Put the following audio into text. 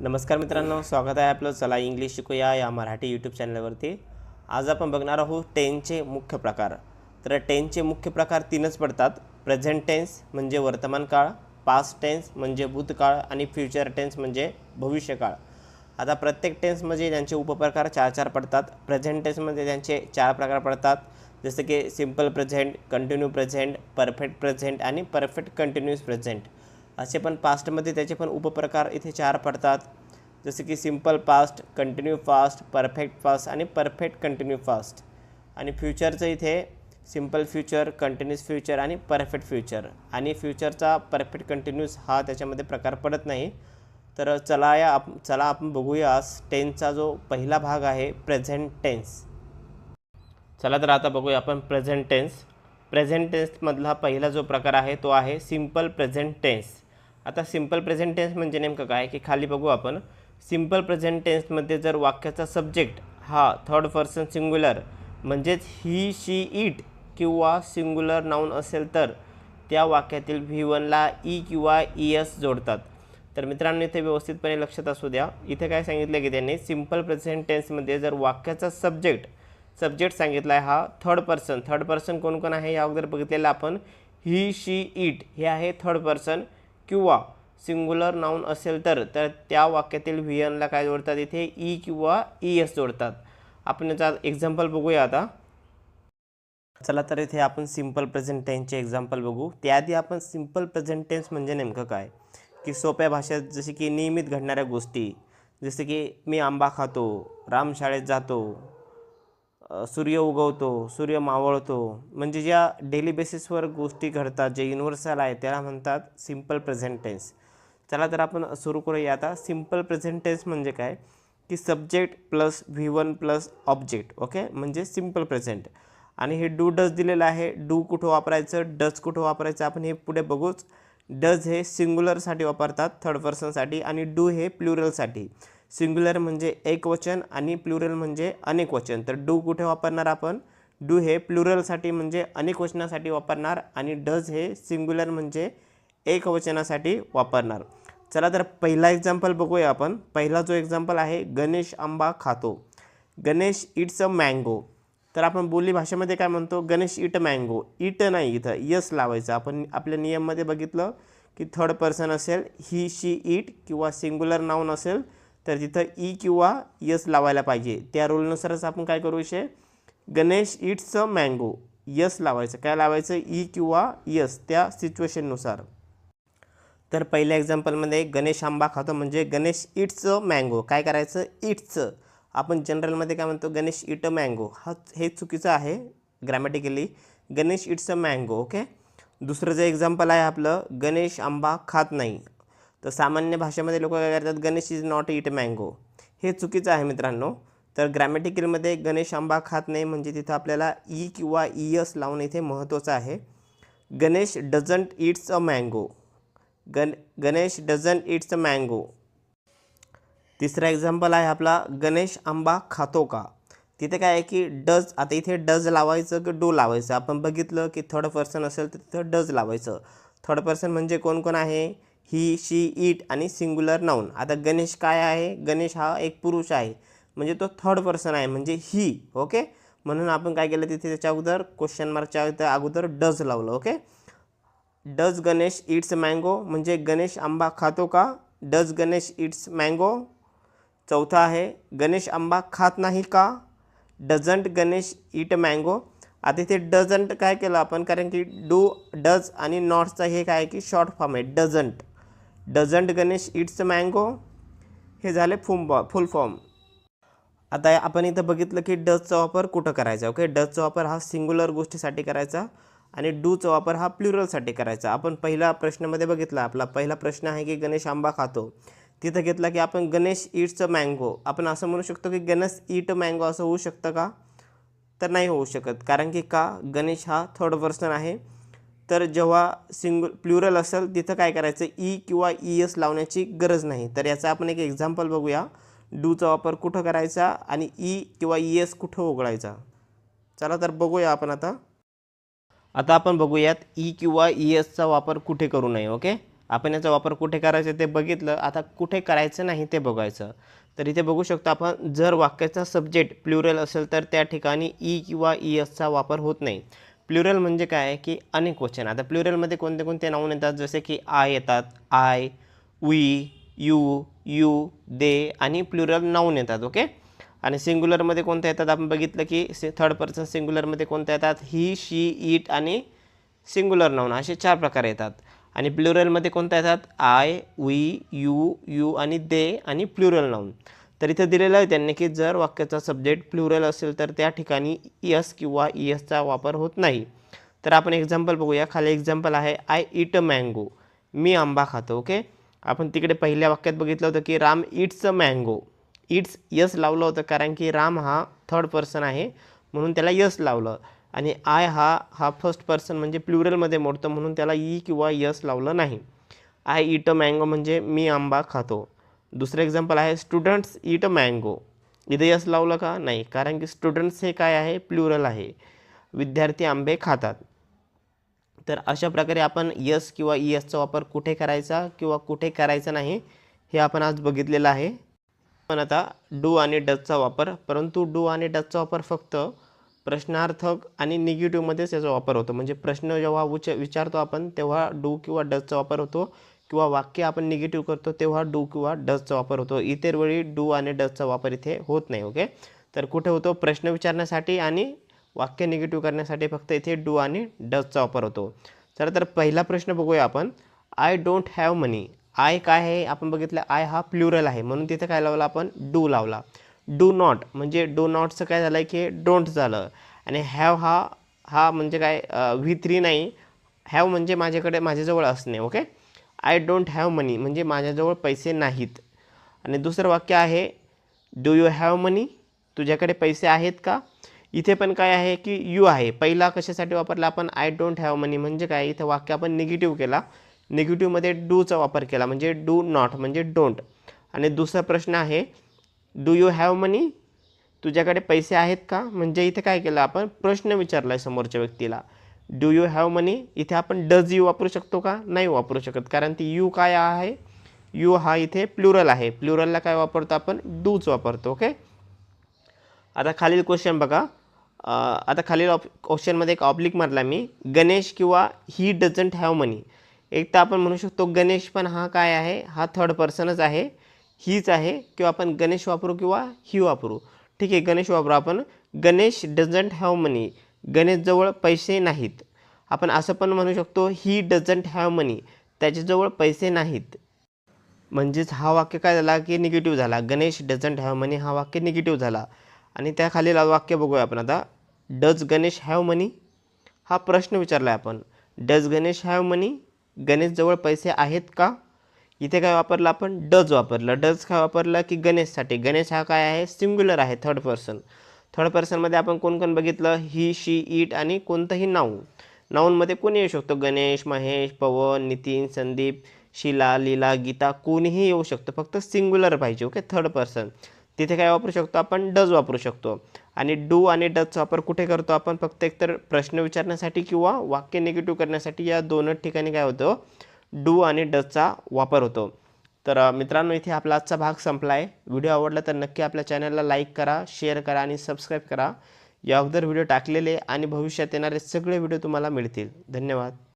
नमस्कार मित्रांनो स्वागत आहे आपलं. चला इंग्लिश शिकूया या मराठी यूट्यूब चॅनलवरती आज आपण बघणार आहोत टेनचे मुख्य प्रकार. तर टेनचे मुख्य प्रकार तीनच पडतात. प्रेझेंट टेन्स म्हणजे वर्तमान काळ पास्ट टेन्स म्हणजे भूतकाळ आणि फ्युचर टेन्स म्हणजे भविष्यकाळ. आता प्रत्येक टेन्समध्ये त्यांचे उपप्रकार चार चार पडतात. प्रेझेंट टेन्समध्ये त्यांचे चार प्रकार पडतात. जसे की simple present continue present perfect present आणि परफेक्ट कंटिन्यूस प्रेझेंट असे पण पास्टमध्ये त्याचे पण उपप्रकार इथे चार पडतात. जसे की simple past continue past perfect past आणि परफेक्ट कंटिन्यू फास्ट आणि फ्युचरचं इथे सिंपल फ्युचर कंटिन्यूस फ्युचर आणि परफेक्ट फ्युचर. आणि फ्युचरचा परफेक्ट कंटिन्यूस हा त्याच्यामध्ये प्रकार पडत नाही. तर चला या आप चला आपण बघूया आज टेन्सचा जो पहिला भाग आहे प्रेझेंट टेन्स. चला तर आता बघूया आपण प्रेझेंट टेन्स. प्रेझेंट टेन्समधला पहिला जो प्रकार आहे तो आहे सिंपल प्रेझेंट टेन्स. आता सिंपल प्रेझेंट टेन्स म्हणजे नेमकं काय? की खाली बघू आपण. सिंपल प्रेझेंट टेन्समध्ये जर वाक्याचा सब्जेक्ट हा थर्ड पर्सन सिंग्युलर म्हणजेच ही शी इट किंवा सिंग्युलर नाऊन असेल तर त्या वाक्यातील व्ही वनला ई किंवा ई एस जोडतात. तर मित्रांनो इथे व्यवस्थितपणे लक्षात असू द्या. इथे काय सांगितलं की त्यांनी? सिंपल प्रेझेंट टेन्समध्ये जर वाक्याचा सब्जेक्ट सब्जेक्ट सांगितला आहे हा थर्ड पर्सन थर्ड पर्सन कोण कोण आहे? या अगोदर बघितलेलं आपण. ही शी इट हे आहे थर्ड पर्सन किंवा सिंग्युलर नाऊन असेल तर तर त्या वाक्यातील व्ही एनला काय जोडतात? इथे ई किंवा ई एस जोडतात. आपण याचा एक्झाम्पल बघूया आता. चला तर इथे आपण सिंपल प्रेझेंट टेन्सचे एक्झाम्पल बघू. त्याआधी आपण सिंपल प्रेझेंट टेन्स म्हणजे नेमकं काय? की सोप्या भाषेत जसे की नियमित घडणाऱ्या गोष्टी जसे की मी आंबा खातो राम शाळेत जातो सूर्य उगवतो सूर्य मावळतो. म्हणजे ज्या डेली बेसिसवर गोष्टी घडतात जे युनिव्हर्सल आहे त्याला म्हणतात सिंपल प्रेझेंट टेन्स चला तर आपण सुरू करूया आता. सिंपल प्रेझेंट टेन्स म्हणजे काय? की subject plus V one plus object okay म्हणजे सिंपल प्रेझेंट आणि हे डू डज दिलेलं आहे. डू कुठं वापरायचं? डज कुठं वापरायचं? आपण हे पुढे बघूच. डज हे सिंग्युलरसाठी वापरतात थर्ड पर्सनसाठी आणि डू हे प्लुरलसाठी सिंग्युलर म्हणजे एक वचन आणि प्लुरल म्हणजे अनेक वचन. तर डू कुठे वापरणार आपण? डू हे प्लुरलसाठी म्हणजे अनेक वचनासाठी वापरणार आणि डज हे सिंग्युलर म्हणजे एक वचनासाठी वापरणार. चला तर पहिला एक्झाम्पल बघूया आपण. पहिला जो एक्झाम्पल आहे गणेश आंबा खातो. गणेश इट्स अ मँगो तर आपण बोली भाषेमध्ये काय म्हणतो? गणेश इट मँगो इट नाही इथं. यस लावायचं. आपण आपल्या नियममध्ये बघितलं की थर्ड पर्सन असेल ही शी इट किंवा सिंग्युलर नाऊन असेल तर तिथं ई किंवा यस लावायला पाहिजे. त्या रूलनुसारच आपण काय करू शे Ganesh eats a mango es लावायचं. काय लावायचं? ई किंवा यस त्या सिच्युएशननुसार तर पहिल्या एक्झाम्पलमध्ये गणेश आंबा खातो म्हणजे गणेश इट्स अ मँगो काय करायचं? इट्सचं आपण जनरलमध्ये काय म्हणतो? गणेश इट अ मँगो हा हे चुकीचं आहे grammatically Ganesh eats a mango okay दुसरं जे एक्झाम्पल आहे आपलं गणेश आंबा खात नाही. तर सामान्य भाषेमध्ये लोक काय करतात Ganesh is not eat mango हे चुकीचं आहे मित्रांनो. तर ग्रॅमॅटिकलमध्ये गणेश आंबा खात नाही म्हणजे तिथं आपल्याला ई किंवा ई एस लावणं इथे महत्त्वाचं आहे. Ganesh doesn't eats a mango गण Ganesh doesn't eats a mango तिसरा एक्झाम्पल आहे आपला गणेश आंबा खातो का? तिथे काय आहे की डज आता इथे डज लावायचं की डू लावायचं. आपण बघितलं की थर्ड पर्सन असेल तर तिथं डज लावायचं. थर्ड पर्सन म्हणजे कोण कोण आहे? ही शी इट आणि सिंग्युलर नाऊन. आता गणेश काय आहे? गणेश हा एक पुरुष आहे. म्हणजे तो थर्ड पर्सन आहे. म्हणजे ही ओके म्हणून आपण काय केलं तिथे त्याच्या अगोदर? क्वेश्चन मार्कच्या अगोदर डज लावलं okay does Ganesh eats mango म्हणजे गणेश आंबा खातो का? डज गणेश इट्स मँगो चौथा आहे गणेश आंबा खात नाही का? डझंट गणेश इट मँगो आता इथे डझंट काय केलं आपण? कारण की डू डज आणि नॉटचा हे काय आहे की शॉर्ट फॉर्म आहे. Doesn't doesn't Ganesh eats mango. हे झाले फुम फुल फॉर्म. आता आपण इथं बघितलं की डचचा वापर कुठं करायचा ओके? डचचा वापर हा सिंग्युलर गोष्टीसाठी करायचा आणि डूचा वापर हा प्लुरलसाठी करायचा. आपण पहिला प्रश्नामध्ये बघितला आपला पहिला प्रश्न आहे की गणेश आंबा खातो. तिथं घेतला की आपण गणेश इट्स मँगो. आपण असं म्हणू शकतो की गणेश इट मँगो असं होऊ शकतं का? तर नाही होऊ शकत कारण की का? गणेश हा थर्ड पर्सन आहे. तर जेव्हा सिंगल प्लुरल असेल तिथं काय करायचं? ई किंवा ई एस लावण्याची गरज नाही. तर याचा आपण एक एक्झाम्पल बघूया. डूचा वापर कुठं करायचा आणि ई किंवा ई एस कुठं उघडायचा? चला तर बघूया आपण आता. आता आपण बघूयात ई किंवा ई एसचा वापर कुठे करू नये ओके? आपण याचा वापर कुठे करायचा ते बघितलं. आता कुठे करायचं नाही ते बघायचं. तर इथे बघू शकतो आपण जर वाक्याचा सब्जेक्ट प्लुरल असेल तर त्या ठिकाणी ई किंवा ई एसचा वापर होत नाही. प्लुरल म्हणजे काय की अनेक वचन. आता प्लुरलमध्ये कोणते कोणते नाऊन येतात? जसे की आय येतात I we you you they आणि प्लुरल नाऊन येतात ओके? आणि सिंग्युलरमध्ये कोणत्या येतात? आपण बघितलं की थर्ड पर्सन सिंग्युलरमध्ये कोणत्या येतात? ही शी इट आणि सिंग्युलर नाऊन असे चार प्रकार येतात. आणि प्लुरलमध्ये कोणत्या येतात? आय वी यू यू आणि दे आणि प्लुरल नाऊन तर इथं दिलेलं आहे त्यांनी की जर वाक्याचा सब्जेक्ट प्लुरल असेल तर त्या ठिकाणी यस किंवा ई एसचा वापर होत नाही. तर आपण एक्झाम्पल बघूया. खाली एक्झाम्पल आहे आय इट अ मँगो मी आंबा खातो ओके आपण तिकडे पहिल्या वाक्यात बघितलं होतं की Ram eats a mango eats es लावलं होतं कारण की राम हा थर्ड पर्सन आहे म्हणून त्याला यस लावलं. आणि आय हा हा फर्स्ट पर्सन म्हणजे प्लुरलमध्ये मोडतं म्हणून त्याला ई किंवा यस लावलं नाही. आय इट अ मँगो म्हणजे मी आंबा खातो. दुसरं एक्झाम्पल आहे स्टुडंट्स इट अ मँगो इथं यस लावलं का? नाही. कारण की स्टुडंट्स हे काय आहे? प्लुरल आहे. विद्यार्थी आंबे खातात. तर अशा प्रकारे आपण यस किंवा ई एसचा वापर कुठे करायचा किंवा कुठे करायचा नाही हे आपण आज बघितलेलं आहे. पण आता डू आणि डचचा वापर परंतु डू आणि डचचा वापर फक्त प्रश्नार्थक आणि निगेटिव्हमध्येच याचा वापर होतो. म्हणजे प्रश्न जेव्हा उच विचारतो आपण तेव्हा डू किंवा डचचा वापर होतो. किंवा वाक्य आपण निगेटिव्ह करतो तेव्हा डू किंवा डचचा वापर होतो. इतर वेळी डू आणि डचचा वापर इथे होत नाही ओके तर कुठे होतो? प्रश्न विचारण्यासाठी आणि वाक्य निगेटिव्ह करण्यासाठी फक्त इथे डू आणि डचचा वापर होतो. चला तर पहिला प्रश्न बघूया आपण. I don't have money I काय आहे? आपण बघितलं आय हा प्लुरल आहे. म्हणून तिथे काय लावला आपण? डू लावला. डू नॉट म्हणजे डू नॉटचं काय झालं आहे की डोंट झालं. आणि हॅव हा हा म्हणजे काय व्ही थ्री नाही. हॅव म्हणजे माझ्याकडे माझ्याजवळ असणे okay I don't have money म्हणजे माझ्याजवळ पैसे नाहीत. आणि दुसरं वाक्य आहे डू यू हॅव मनी तुझ्याकडे पैसे आहेत का? इथे पण काय आहे की यू आहे. पहिला कशासाठी वापरला आपण? आय डोंट हॅव मनी म्हणजे काय? इथं वाक्य आपण निगेटिव्ह केला. निगेटिव्हमध्ये डूचा वापर केला. म्हणजे डू नॉट म्हणजे डोंट आणि दुसरा प्रश्न आहे डू यू हॅव मनी तुझ्याकडे पैसे आहेत का? म्हणजे इथे काय केलं आपण? प्रश्न विचारला आहे समोरच्या व्यक्तीला. डू यू हॅव मनी इथे आपण डज यू वापरू शकतो का? नाही वापरू शकत. कारण ती यू काय आहे? यू हा इथे प्लुरल आहे. प्लुरलला काय वापरतो आपण? डूच वापरतो ओके आता खालील क्वेश्चन बघा. आता खालील ऑप क्वेश्चनमध्ये एक ऑब्लिक मारला मी. गणेश किंवा ही डझंट हॅव मनी एक तर आपण म्हणू शकतो गणेश पण हा काय आहे? हा थर्ड पर्सनच आहे. हीच आहे. किंवा आपण गणेश वापरू किंवा ही वापरू. ठीक आहे गणेश वापरू आपण. गणेश डझंट हॅव मनी गणेशजवळ पैसे नाहीत. आपण असं पण म्हणू शकतो ही डझंट हॅव मनी त्याच्याजवळ पैसे नाहीत. म्हणजेच हा वाक्य काय झाला की निगेटिव्ह झाला. गणेश डझंट हॅव मनी हा वाक्य निगेटिव्ह झाला. आणि त्या खालील वाक्य बघूया आपण आता. डज गणेश हॅव मनी हा प्रश्न विचारला आहे आपण. डज गणेश हॅव मनी गणेशजवळ पैसे आहेत का? इथे काय वापरलं आपण? डज वापरलं. डज काय वापरलं की गणेशसाठी. गणेश हा काय आहे? सिंग्युलर आहे थर्ड पर्सन थर्ड पर्सनमध्ये आपण कोण कोण बघितलं? ही शी इट आणि कोणतंही नाऊन नाऊनमध्ये कोणी येऊ शकतो? गणेश महेश पवन नितीन संदीप शिला लीला गीता कोणीही येऊ शकतो. फक्त सिंग्युलर पाहिजे ओके थर्ड पर्सन तिथे काय वापरू शकतो? आपण डज वापरू शकतो. आणि डू आणि डजचा वापर कुठे करतो? आपण फक्त एकतर प्रश्न विचारण्यासाठी किंवा वाक्य निगेटिव्ह करण्यासाठी या दोनच ठिकाणी काय होतं? डू आणि डजचा वापर होतो. तर मित्रांनो इथे आपला आजचा भाग संपला आहे व्हिडिओ आवडला तर नक्की आपल्या चॅनलला लाईक करा शेअर करा आणि सबस्क्राईब करा. या अगोदर व्हिडिओ टाकलेले आणि भविष्यात येणारे सगळे व्हिडिओ तुम्हाला मिळतील. धन्यवाद.